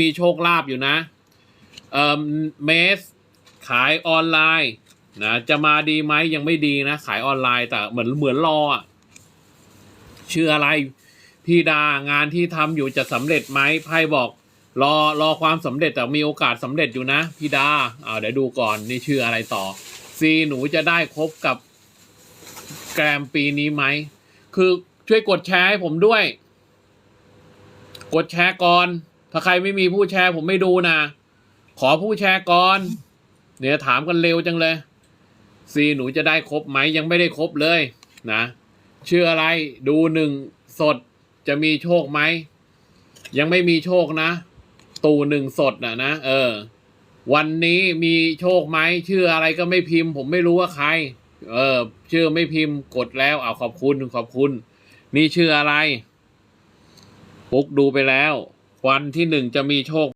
มีโชคลาภอยู่นะเอ่อเมสขายออนไลน์นะจะมาดีไหมยังไม่ดีนะ ขายออนไลน์แต่เหมือนเหมือนรออะชื่ออะไร พี่ดางานที่ทำอยู่จะสำเร็จไหมไพ่บอก รอรอความสำเร็จแต่มีโอกาสสำเร็จอยู่นะ พี่ดาเอาเดี๋ยวดูก่อนนี่ชื่ออะไรต่อซีหนูจะได้คบกับแกรมปีนี้ไหมคือช่วยกดแชร์ให้ผมด้วย กดแชร์ก่อน ถ้าใครไม่มีผู้แชร์ผมไม่ดูนะ ขอผู้แชร์ก่อน เดี๋ยวถามกันเร็วจังเลยซีหนูจะได้ครบไหมยังไม่ได้ครบเลยนะชื่ออะไรดูหนึ่งสดจะมีโชคไหม ยังไม่มีโชคนะ ตู่หนึ่งสดนะนะเออ วันนี้มีโชคไหมชื่ออะไรก็ไม่พิมพ์ ผมไม่รู้ว่าใคร เออ ชื่อไม่พิมพ์กดแล้วเอาขอบคุณขอบคุณ นี่ชื่ออะไรปุ๊กดูไปแล้ว วันที่หนึ่งจะมีโชค